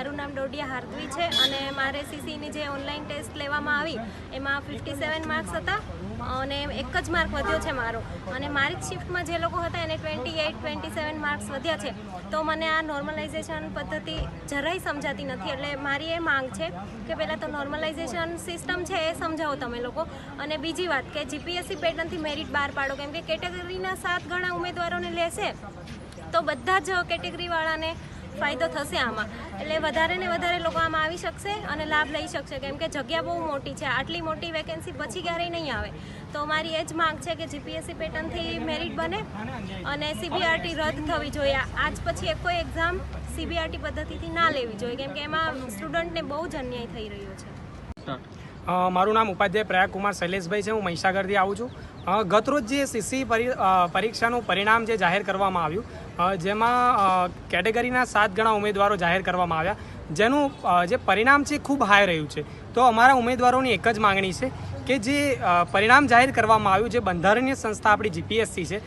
મારું નામ ડોડિયા હાર્દવી છે અને મારે સીસીની જે ઓનલાઈન ટેસ્ટ લેવામાં આવી, એમાં ફિફ્ટી સેવન માર્ક્સ હતા અને એક જ માર્ક વધ્યો છે મારો. અને મારી જ શિફ્ટમાં જે લોકો હતા એને twenty eight twenty seven marks વધ્યા છે. તો મને આ નોર્મલાઇઝેશન પદ્ધતિ જરાય સમજાતી નથી. એટલે મારી એ માંગ છે કે પહેલાં તો નોર્મલાઇઝેશન સિસ્ટમ છે એ સમજાવો તમે લોકો. અને બીજી વાત કે જીપીએસસી પેટર્નથી મેરિટ બહાર પાડો. કેમ કે કેટેગરીના સાત ગણા ઉમેદવારોને લેશે તો બધા જ કેટેગરીવાળાને ફાયદો થશે આમાં. એટલે વધારે ને વધારે લોકો આમાં આવી શકશે અને લાભ લઈ શકશે. કેમ કે જગ્યા બહુ મોટી છે. આટલી મોટી વેકેન્સી પછી ક્યારેય નહીં આવે. તો મારી એ જ માંગ છે કે જીપીએસસી પેટર્નથી મેરિટ બને અને સીબીઆરટી રદ થવી જોઈએ. આજ પછી એક કોઈ એક્ઝામ સીબીઆરટી પદ્ધતિથી ના લેવી જોઈએ. કેમ કે એમાં સ્ટુડન્ટને બહુ જ અન્યાય થઈ રહ્યો છે. મારું નામ ઉપાધ્યાય પ્રયાગ કુમાર શૈલેષભાઈ છે. હું મહીસાગરથી આવું છું. ગતરોજ જે સીસી પરી- પરીક્ષાનું પરિણામ જે જાહેર કરવામાં આવ્યું જેમાં કેટેગરીના સાત ગણા ઉમેદવારો જાહેર કરવામાં આવ્યા, જેનું જે પરિણામ છે ખૂબ હાઈ રહ્યું છે. તો અમારા ઉમેદવારોની એક જ માગણી છે કે જે પરિણામ જાહેર કરવામાં આવ્યું, જે બંધારણીય સંસ્થા આપણી જીપીએસસી છે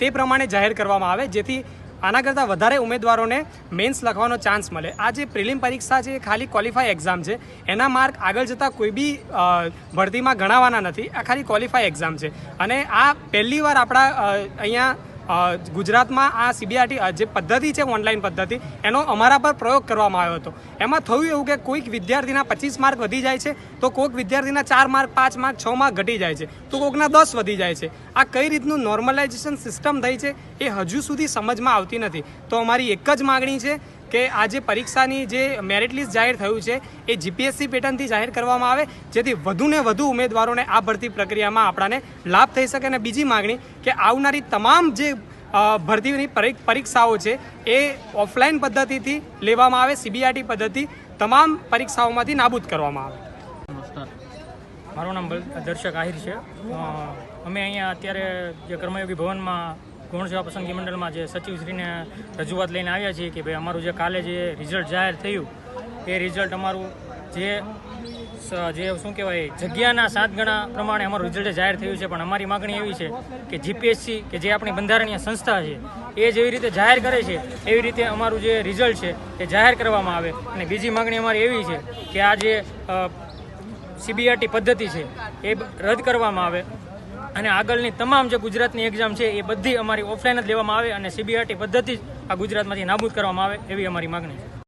તે પ્રમાણે જાહેર કરવામાં આવે, જેથી આના કરતાં વધારે ઉમેદવારોને મેન્સ લખવાનો ચાન્સ મળે. આ જે પ્રિલિમ પરીક્ષા છે એ ખાલી ક્વોલિફાય એક્ઝામ છે. એના માર્ક આગળ જતાં કોઈ બી ભરતીમાં ગણાવાના નથી. આ ખાલી ક્વોલિફાય એક્ઝામ છે. અને આ પહેલી વાર આપણા અહીંયા ગુજરાતમાં આ સીબીઆરટી જે પદ્ધતિ છે, ઓનલાઈન પદ્ધતિ, એનો અમારા પર પ્રયોગ કરવામાં આવ્યો હતો. એમાં થયું એવું કે કોઈક વિદ્યાર્થીના પચીસ માર્ક વધી જાય છે, તો કોઈક વિદ્યાર્થીના ચાર માર્ક, પાંચ માર્ક, છ માર્ક ઘટી જાય છે, તો કોઈકના દસ વધી જાય છે. આ કઈ રીતનું નોર્મલાઇઝેશન સિસ્ટમ થઈ છે, એ હજુ સુધી સમજમાં આવતી નથી. તો અમારી એક જ માગણી છે કે આ જે પરીક્ષાની જે મેરિટ લિસ્ટ જાહેર થયું છે, એ જીપીએસસી પેટર્નથી જાહેર કરવામાં આવે, જેથી વધુને વધુ ઉમેદવારોને આ ભરતી પ્રક્રિયામાં આપણાને લાભ થઈ શકે. અને બીજી માગણી કે આવનારી તમામ જે ભરતીની પરીક્ષાઓ છે, એ ઓફલાઈન પદ્ધતિથી લેવામાં આવે સીબીઆરટી પદ્ધતિ તમામ પરીક્ષાઓમાંથી નાબૂદ કરવામાં આવે. મારું નામ દર્શક આહિર છે. અમે અહીંયા અત્યારે જે કર્મયોગી ભવનમાં ગૌણ સેવા પસંદગી મંડળમાં જે સચિવશ્રીને રજૂઆત લઈને આવ્યા છીએ કે ભાઈ અમારું જે કાલે જે રિઝલ્ટ જાહેર થયું, એ રિઝલ્ટ અમારું જે જે શું કહેવાય, જગ્યાના સાત ગણા પ્રમાણે અમારું રિઝલ્ટ જાહેર થયું છે. પણ અમારી માગણી એવી છે કે જીપીએસસી કે જે આપણી બંધારણીય સંસ્થા છે, એ જેવી રીતે જાહેર કરે છે, એવી રીતે અમારું જે રિઝલ્ટ છે, એ જાહેર કરવામાં આવે. અને બીજી માગણી અમારી એવી છે કે આ જે સીબીઆરટી પદ્ધતિ છે, એ રદ કરવામાં આવે. અને આગળની તમામ જે ગુજરાતની એક્ઝામ છે, એ બધી અમારી ઓફલાઈન જ લેવામાં આવે અને સીબીઆરટી પદ્ધતિ જ આ ગુજરાતમાંથી નાબૂદ કરવામાં આવે એવી અમારી માગણી છે.